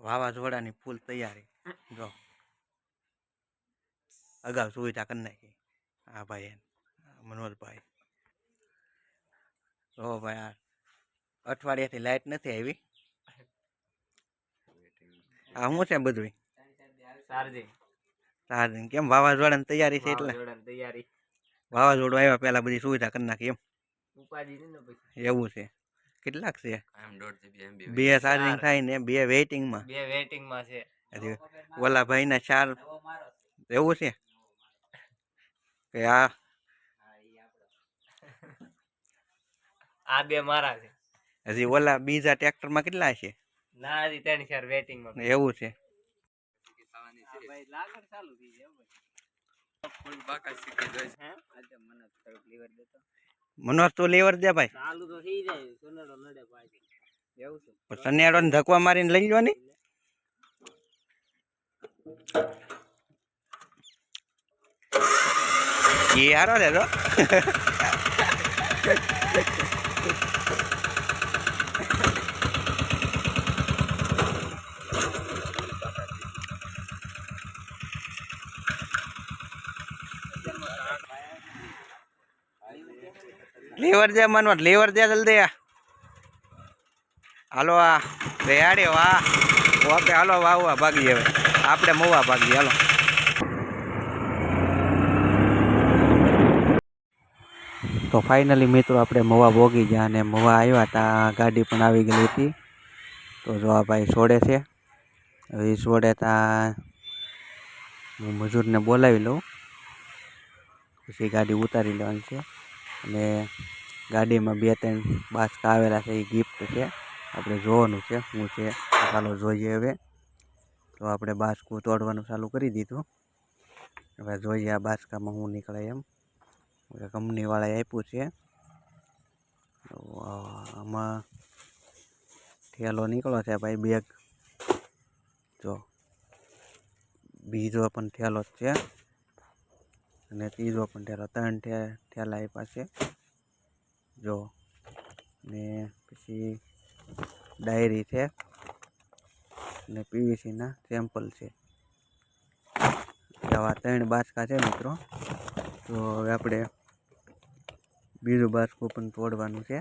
વાવાઝોડાની ફૂલ તૈયારી. જો. અગાઉ સુવિધા કરી નાખી. હા ભાઈ મનોજભાઈ. જો ભાઈ આ અઠવાડિયાથી લાઈટ નથી આવી. આ શું છે બધું ચાર્જિંગ ચાર્જિંગ કેમ વાવાઝોડાની તૈયારી છે એટલે? તૈયારી. વાવાઝોડું આવ્યા પહેલા બધી સુવિધા કરી નાખી એમ. ઉપાધિ એવું છે. કેટલાક છે? બે ચાર્જિંગ થાય ને બે વેઇટિંગમાં બે વેઇટિંગમાં છે. ઓલા ભાઈના ચાર એવું છે? કે આ આ બે મારા છે. હજી ઓલા બીજા ટ્રેક્ટરમાં કેટલા છે? ના હજી ત્રણ ચાર વેટિંગમાં એવું છે. ભાઈ લાગણ ચાલુ થઈ જાય ફૂલ બાકા શીખી જાય છે આજે મને થોડુંક લીવર દેતો મનોજ તું લેવર દે ભાઈ. ચાલુ તો થઈ જાય નડે એવું છે. ને ધકવા મારીને લઈ લો ને. એ હારો છે તો. લેવર દે મનવટ લેવર દે જલ્દી હાલો આ બેહાડે વાહ. ઓકે હાલો વાવવા ભાગી હવે. આપણે મોવા ભાગી હાલો. તો ફાઇનલી મિત્રો આપણે મવા ભોગી ગયા અને મવા આવ્યા ત્યાં ગાડી પણ આવી ગઈ હતી. તો જો આ ભાઈ છોડે છે. હવે છોડે ત્યાં હું મજૂરને બોલાવી લઉં. પછી ગાડી ઉતારી લેવાની છે. અને ગાડીમાં બે ત્રણ બાસકા આવેલા છે, એ ગિફ્ટ છે. આપણે જોવાનું છે શું છે ચાલો જોઈએ હવે. તો આપણે બાસકું તોડવાનું ચાલુ કરી દીધું. હવે જોઈએ આ બાસકામાં શું નીકળે એમ. કંપનીવાળાએ આપ્યું છે. આમાં થેલો નીકળ્યો છે ભાઈ બેગ જો, બીજો પણ થેલો જ છે. અને ત્રીજો પણ ઠેલો, ત્રણ ઠેલા આપ્યા છે. જો, ને પછી ડાયરી છે. ને પીવીસીના સેમ્પલ છે. આવા ત્રણ બાચકા છે મિત્રો. તો હવે આપણે બીજું બાચકું પણ તોડવાનું છે.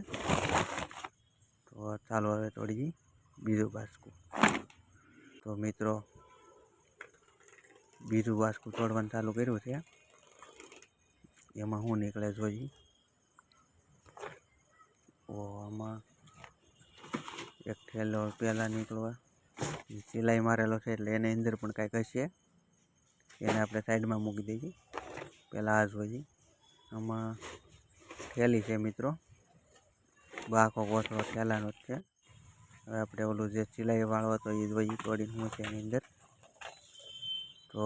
તો ચાલો હવે તોડીએ બીજું બાચકું તો મિત્રો, બીજું બાચકું તોડવાનું ચાલુ કર્યું છે. એમાં શું નીકળે જોઈએ આમાં એક થેલો પહેલાં નીકળવા. સિલાઈ મારેલો છે એટલે એની અંદર પણ કાંઈક હશે. એને આપણે સાઈડમાં મૂકી દઈએ. પહેલાં આ જોઈએ આમાં થેલી છે મિત્રો. બાકો ગોઠવો, થેલાનો જ છે. હવે આપણે ઓલું જે સિલાઈવાળો હતો એ જોઈએ તોડીને શું છે એની અંદર. તો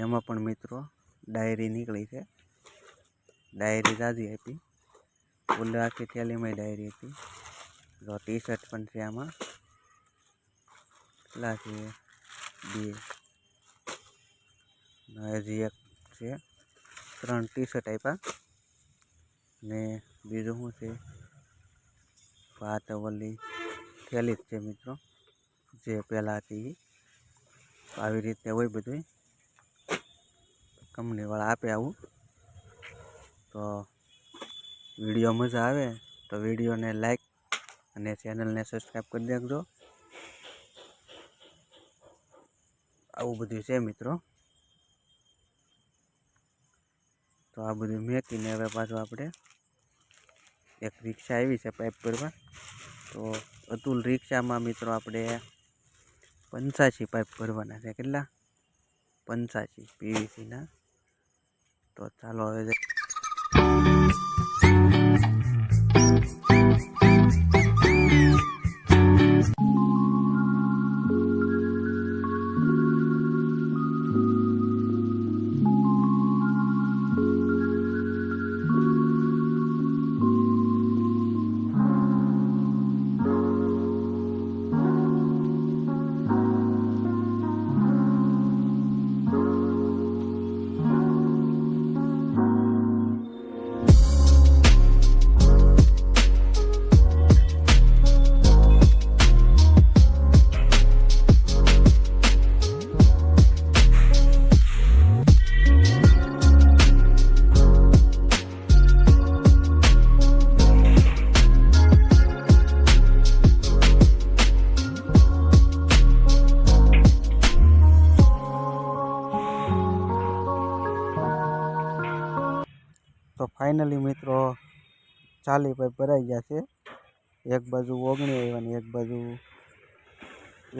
એમાં પણ મિત્રો ડાયરી નીકળી છે. ડાયરી તાજી આપી. ફૂલ આખી થેલીમાં ડાયરી હતી. તો ટી શર્ટ પણ છે આમાં. કેટલા છે બે. હજી એક છે. ત્રણ ટી શર્ટ આપ્યા ને બીજું શું છે? ભાત ઓલી થેલી જ છે મિત્રો. જે પહેલાં હતી. આવી રીતે હોય બધું કંપનીવાળા આપે આવું. તો વીડિયો મજા આવે તો વિડીયોને લાઈક અને ચેનલને સબસ્ક્રાઈબ કરી દેજો. આવું બધું છે મિત્રો. તો આ બધું મેકીને હવે પાછું આપણે એક રિક્ષા આવી છે પાઇપ કરવા તો અતુલ રિક્ષામાં મિત્રો આપણે પંચાસી પાઇપ ભરવાના છે. કેટલા? પંચાસી પીવીસીના. તો ચાલો હવે ફાઇનલી મિત્રો, ચાલી પર ભરાઈ ગયા છે. એક બાજુ ઓગણી આવ્યા ને એક બાજુ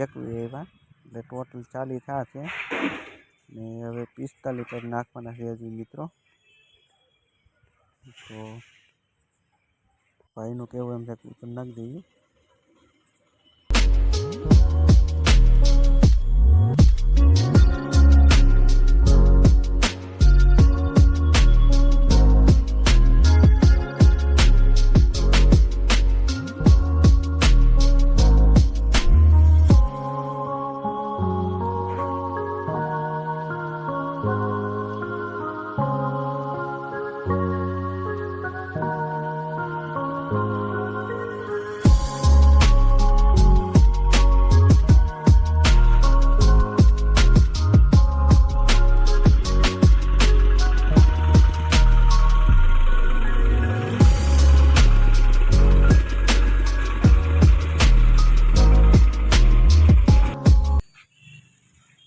એકવી આવ્યા. એટલે ટોટલ ચાલી થયા છે. ને હવે પિસ્તાલીસ પર નાખવાના છે હજી મિત્રો. તો ભાઈનું કહેવું એમ છે ઉપર નાખી દઈએ.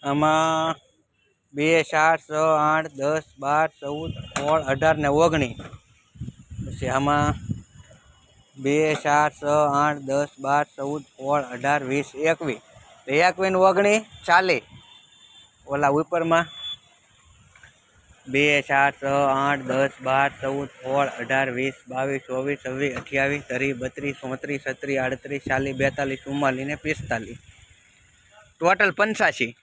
આમાં બે, ચાર, છ, આઠ, દસ, બાર, ચૌદ, સોળ, અઢાર ને ઓગણીસ. પછી આમાં બે, ચાર, છ, આઠ, દસ, બાર, ચૌદ, સોળ, અઢાર, વીસ, એકવીસ. એકવીસ ને ઓગણીસ ચાલીસ ઓલા ઉપરમાં બે, ચાર, છ, આઠ, દસ, બાર, ચૌદ, સોળ, અઢાર, વીસ, બાવીસ, ચોવીસ, છવ્વીસ, અઠ્યાવીસ, ત્રીસ, બત્રીસ, ચોત્રીસ, છત્રીસ, આડત્રીસ, ચાલીસ, બેતાલીસ, ચુમ્માલીસ ને પિસ્તાલીસ. ટોટલ પંચ્યાસી.